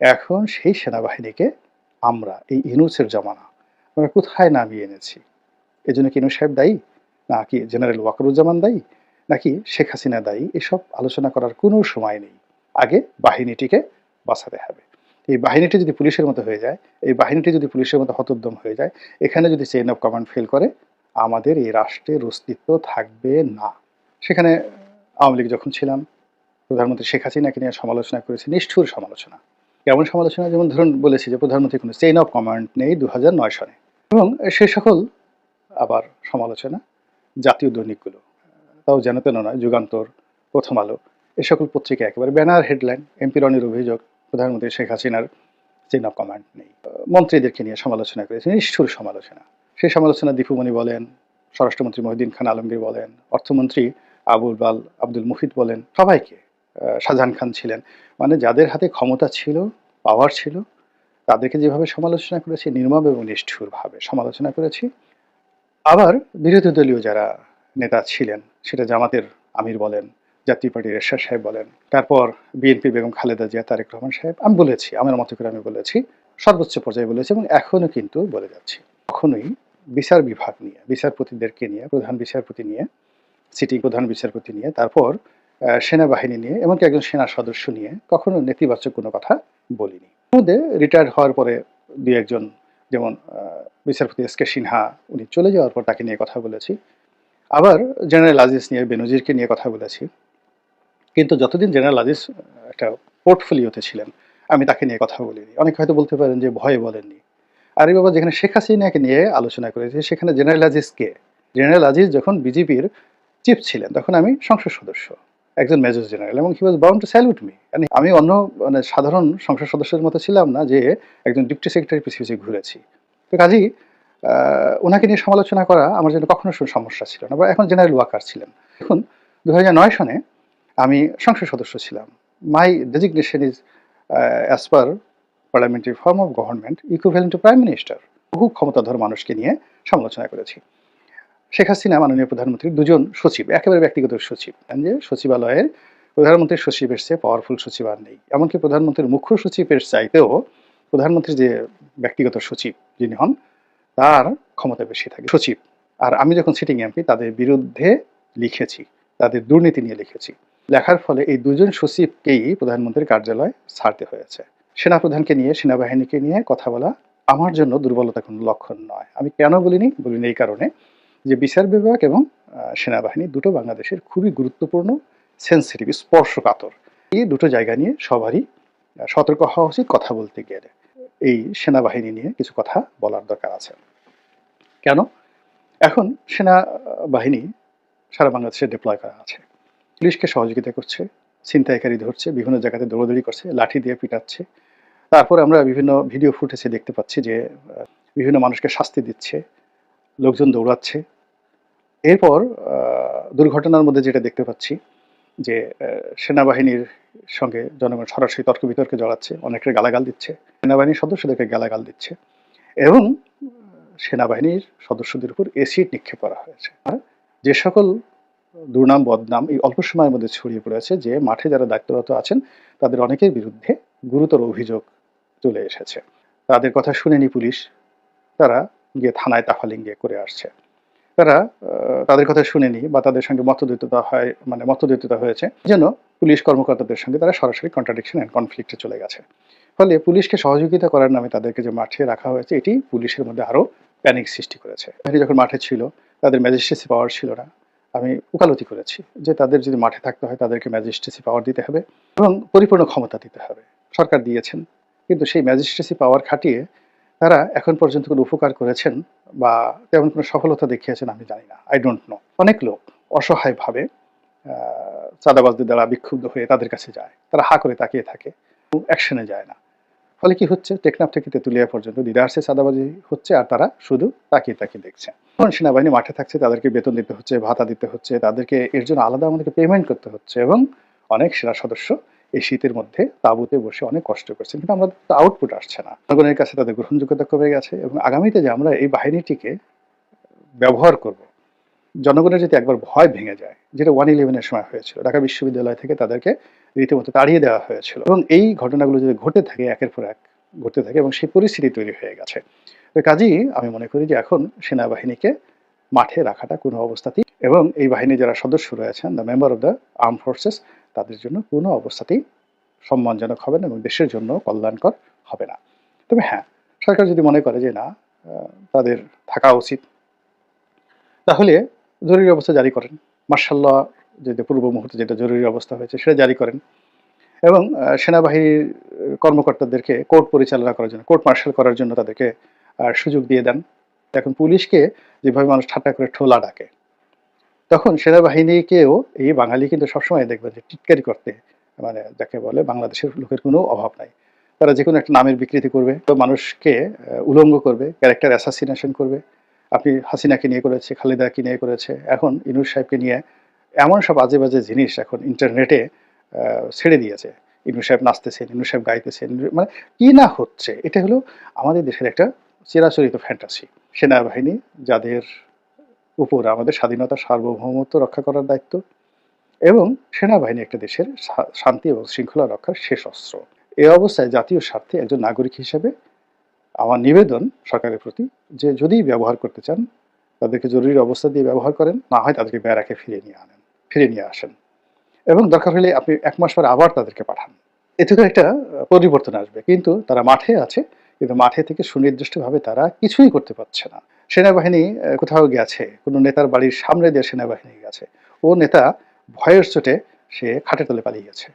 এখন সেই সেনাবাহিনীকে আমরা, এই ইনুসের জমানা, আমরা কোথায় নামিয়ে এনেছি? এজন্য কি ইনুস সাহেব দায়ী? নাকি জেনারেল ওয়াকরুজ্জামান দায়ী? নাকি শেখ হাসিনা দায়ী? এসব আলোচনা করার কোনো সময় নেই। আগে বাহিনীটিকে বাঁচাতে হবে। এই বাহিনীটি যদি পুলিশের মতো হয়ে যায়, এই বাহিনীটি যদি পুলিশের মতো হতোদ্যম হয়ে যায়, এখানে যদি চেইন অফ কমান্ড ফেল করে, আমাদের এই রাষ্ট্রের অস্তিত্ব থাকবে না। সেখানে আওয়ামী লীগ যখন ছিলাম, প্রধানমন্ত্রী শেখ হাসিনাকে নিয়ে সমালোচনা করেছে, নিষ্ঠুর সমালোচনা। কেমন সমালোচনা, যেমন ধরুন বলেছি যে প্রধানমন্ত্রী কোনো চেইন অফ কমান্ড নেই দু সনে এবং সে সকল আবার সমালোচনা, জাতীয় দৈনিকগুলো, তাও যেন তেন নয়, যুগান্তর, প্রথম আলো, এ সকল পত্রিকা একেবারে ব্যানার হেডলাইন, এমপি রনির অভিযোগ, প্রধানমন্ত্রী শেখ হাসিনার চেইন অফ কমান্ড নেই। মন্ত্রীদেরকে নিয়ে সমালোচনা করেছে, নিষ্ঠুর সমালোচনা। সেই সমালোচনা দীপুমণি বলেন, স্বরাষ্ট্রমন্ত্রী মহিউদ্দিন খান আলমগীর বলেন, অর্থমন্ত্রী আবুল বাল আব্দুল মুফিদ বলেন, সবাইকে শাহজাহান খান ছিলেন। মানে যাদের হাতে ক্ষমতা ছিল পাওয়ার ছিল, তাদেরকে যেভাবে সমালোচনা করেছি, নির্মম এবং নিষ্ঠুরভাবে সমালোচনা করেছি। আবার বিরোধী দলীয় যারা নেতা ছিলেন, সেটা জামাতের আমির বলেন, জাতীয় পার্টির এরশাদ সাহেব বলেন, তারপর বিএনপি বেগম খালেদা জিয়া, তারেক রহমান সাহেব, আমি বলেছি, আমার মতো করে আমি বলেছি, সর্বোচ্চ পর্যায়ে বলেছি এবং এখনও কিন্তু বলে যাচ্ছি। কখনোই বিচার বিভাগ নিয়ে, বিচারপতিদেরকে নিয়ে, প্রধান বিচারপতি নিয়ে সিটিং প্রধান বিচারপতি নিয়ে, তারপর সেনাবাহিনী নিয়ে, এমনকি একজন সেনা সদস্য নিয়ে কখনো নেতিবাচক কোনো কথা বলিনি। মধ্যে রিটায়ার হওয়ার পরে দুই একজন, যেমন বিচারপতি এস কে সিনহা, উনি চলে যাওয়ার পর তাকে নিয়ে কথা বলেছি। আবার জেনারেল আজিজ নিয়ে, বেনজিরকে নিয়ে কথা বলেছি। কিন্তু যতদিন জেনারেল আজিজ একটা পোর্টফোলিওতে ছিলেন, আমি তাকে নিয়ে কথা বলিনি। অনেকে হয়তো বলতে পারেন যে ভয়ে বলেননি। আরে বাবা, যেখানে শেখ হাসিনাকে নিয়ে আলোচনা করেছি, সেখানে জেনারেল আজিজ কে? জেনারেল আজিজ যখন বিজেপির চিফ ছিলেন, তখন আমি সংসদ সদস্য। একজন মেজর জেনারেল এবং he was bound to salute me মানে আমি অন্য মানে সাধারণ সংসদ সদস্যের মতো ছিলাম না যে একজন ডিপ্টি সেক্রেটারি পিছিয়ে পিছিয়ে ঘুরেছি। তো কাজেই ওনাকে নিয়ে সমালোচনা করা আমার জন্য কখনো সমস্যা ছিল না বা এখন জেনারেল ওয়াকার ছিলেন। এখন দু নয় সনে আমি সংসদ সদস্য ছিলাম। My designation is as per parliamentary form of government equivalent to prime minister বহু ক্ষমতাধর মানুষকে নিয়ে সমালোচনা করেছি। শেখ হাসিনা মাননীয় প্রধানমন্ত্রীর দুজন সচিব, একেবারে ব্যক্তিগত সচিব। যে সচিবালয়ের প্রধানমন্ত্রীর সচিবের চেয়ে পাওয়ারফুল সচিব আর নেই। এমনকি প্রধানমন্ত্রীর মুখ্য সচিবের চাইতেও প্রধানমন্ত্রীর যে ব্যক্তিগত সচিব যিনি হন, তার ক্ষমতা বেশি থাকে। সচিব। আর আমি যখন সিটিং এমপি তাদের বিরুদ্ধে লিখেছি, তাদের দুর্নীতি নিয়ে লিখেছি। লেখার ফলে এই দুজন সচিবকেই প্রধানমন্ত্রীর কার্যালয় ছাড়তে হয়েছে। সেনাপ্রধানকে নিয়ে, সেনাবাহিনীকে নিয়ে কথা বলা আমার জন্য দুর্বলতা কোনো লক্ষণ নয়। আমি কেন বলিনি? বলিনি এই কারণে যে বিচার বিভাগ এবং সেনাবাহিনী দুটো বাংলাদেশের খুবই গুরুত্বপূর্ণ সেন্সিটিভ স্পর্শকাতর। এই দুটো জায়গা নিয়ে সবারই সতর্ক হওয়া উচিত কথা বলতে গেলে এই সেনাবাহিনী নিয়ে কিছু কথা বলার দরকার আছে। কেন? এখন সেনাবাহিনী সারা বাংলাদেশে ডিপ্লয় করা আছে। পুলিশকে সহযোগিতা করছে, ছিনতাইকারী ধরছে, বিভিন্ন জায়গাতে দৌড়দৌড়ি করছে, লাঠি দিয়ে পিটাচ্ছে। তারপর আমরা বিভিন্ন ভিডিও ফুটেজে দেখতে পাচ্ছি যে বিভিন্ন মানুষকে শাস্তি দিচ্ছে, লোকজন দৌড়াচ্ছে। এরপর দুর্ঘটনার মধ্যে যেটা দেখতে পাচ্ছি, যে সেনাবাহিনীর সঙ্গে জনগণ সরাসরি তর্ক বিতর্কে জড়াচ্ছে অনেকের গালাগাল দিচ্ছে, সেনাবাহিনীর সদস্যদেরকে গালাগাল দিচ্ছে এবং সেনাবাহিনীর সদস্যদের উপর এসিড নিক্ষেপ করা হয়েছে। যে সকল দুর্নাম, বদনাম এই অল্প সময়ের মধ্যে ছড়িয়ে পড়েছে, যে মাঠে যারা দায়িত্বরত আছেন, তাদের অনেকের বিরুদ্ধে গুরুতর অভিযোগ চলে এসেছে। তাদের কথা শুনেনি পুলিশ, তারা গিয়ে থানায় তাফালিং করে আসছে। তারা তাদের কথা শুনেনি বা তাদের সঙ্গে মতদ্বৈততা হয় মানে মতদ্বৈততা হয়েছে। যেন পুলিশ কর্মকর্তাদের সঙ্গে তারা সরাসরি কন্ট্রাডিকশন অ্যান্ড কনফ্লিক্টে চলে গেছে। ফলে পুলিশকে সহযোগিতা করার নামে তাদেরকে যে মাঠে রাখা হয়েছে, এটি পুলিশের মধ্যে আরও প্যানিক সৃষ্টি করেছে। বাহিনী যখন মাঠে ছিল, তাদের ম্যাজিস্ট্রেসি পাওয়ার ছিল না। আমি উকালতি করেছি যে তাদের যদি মাঠে থাকতে হয়, তাদেরকে ম্যাজিস্ট্রেসি পাওয়ার দিতে হবে এবং পরিপূর্ণ ক্ষমতা দিতে হবে। সরকার দিয়েছেন, কিন্তু সেই ম্যাজিস্ট্রেসি পাওয়ার খাটিয়ে তারা এখন পর্যন্ত কোনো উপকার করেছেন বা তেমন কোনো সফলতা দেখিয়েছেন আমি জানি না। আই ডোন্ট নো অনেক লোক অসহায়ভাবে চাঁদাবাজদের দ্বারা বিক্ষুব্ধ হয়ে তাদের কাছে যায়। তারা হা করে তাকিয়ে থাকে। অ্যাকশনে যায় না। ফলে কি হচ্ছে? টেকনাফ থেকে তেঁতুলিয়া পর্যন্ত দিদার্সে চাঁদাবাজি হচ্ছে আর তারা শুধু তাকিয়ে তাকিয়ে দেখছে। এখন সেনাবাহিনী মাঠে থাকছে, তাদেরকে বেতন দিতে হচ্ছে, ভাতা দিতে হচ্ছে, তাদেরকে এর জন্য আলাদা আমাদেরকে পেমেন্ট করতে হচ্ছে এবং অনেক সেনা সদস্য এই শীতের মধ্যে তাঁবুতে বসে অনেক কষ্ট করছেন, কিন্তু আমাদের তো আউটপুট আসছে না। জনগণের কাছে তাদের গ্রহণযোগ্যতা কমে গেছে এবং আগামীতে যে আমরা এই বাহিনীটিকে ব্যবহার করব, জনগণের যদি একবার ভয় ভেঙে যায়, যেটা ওয়ান ইলেভেনের সময় হয়েছিল, ঢাকা বিশ্ববিদ্যালয় থেকে তাদেরকে রীতিমতো তাড়িয়ে দেওয়া হয়েছিল এবং এই ঘটনাগুলো যদি ঘটে থাকে, একের পর এক ঘটতে থাকে এবং সেই পরিস্থিতি তৈরি হয়ে গেছে কাজেই আমি মনে করি যে এখন সেনাবাহিনীকে মাঠে রাখাটা কোনো অবস্থাতেই এবং এই বাহিনীর যারা সদস্য রয়েছেন the member of the arm forces তাদের জন্য কোনো অবস্থাতেই সম্মানজনক হবে না এবং দেশের জন্য কল্যাণকর হবে না। তবে হ্যাঁ সরকার যদি মনে করে যে না তাদের থাকা উচিত, তাহলে জরুরি অবস্থা জারি করেন। মার্শাল্লাহ যেটা পূর্ব মুহূর্তে যেটা জরুরি অবস্থা হয়েছে সেটা জারি করেন এবং সেনাবাহিনীর কর্মকর্তাদেরকে কোর্ট পরিচালনা করার জন্য, কোর্ট মার্শাল করার জন্য তাদেরকে সুযোগ দিয়ে দেন। এখন পুলিশকে যেভাবে মানুষ ঠাট্টা করে ঠোলা ডাকে তখন সেনাবাহিনীকেও এই বাঙালি কিন্তু সবসময় দেখবেন যে টিটকারি করতে মানে যাকে বলে বাংলাদেশের লোকের কোনো অভাব নাই। তারা যে কোনো একটা নামের বিকৃতি করবে মানুষকে উলঙ্গ করবে ক্যারেক্টার অ্যাসাসিনেশন করবে। আপনি হাসিনাকে নিয়ে করেছে, খালেদাকে নিয়ে করেছে, এখন ইনুস সাহেবকে নিয়ে এমন সব আজে বাজে জিনিস এখন ইন্টারনেটে ছেড়ে দিয়েছে। ইনু সাহেব নাচতেছেন ইনু সাহেব গাইতেছেন মানে কি না হচ্ছে? এটা হলো আমাদের দেশের একটা চিরাচরিত ফ্যান্টাসি সেনাবাহিনী, যাদের উপর আমাদের স্বাধীনতা সার্বভৌমত্ব রক্ষা করার দায়িত্ব এবং সেনাবাহিনী একটা দেশের শান্তি এবং শৃঙ্খলা রক্ষার শেষ অস্ত্র। এ অবস্থায় জাতীয় স্বার্থে একজন নাগরিক হিসেবে আমার নিবেদন সরকারের প্রতি যে যদি ব্যবহার করতে চান, তাদেরকে জরুরি অবস্থা দিয়ে ব্যবহার করেন, না হয় তাদেরকে ব্যারাকে ফিরিয়ে নিয়ে আনেন ফিরে নিয়ে আসেন। এবং দরকার হলে আপনি এক মাস পর আবার তাদেরকে পাঠান। এতে করে একটা পরিবর্তন আসবে। কিন্তু তারা মাঠে আছে কিন্তু মাঠে থেকে সুনির্দিষ্টভাবে তারা কিছুই করতে পারছে না। সেনাবাহিনী কোথাও গেছে, কোনো নেতার বাড়ির সামনে দিয়ে সেনাবাহিনী গেছে। ও নেতা ভয়ের চোটে সে খাটের তলে পালিয়ে গেছে।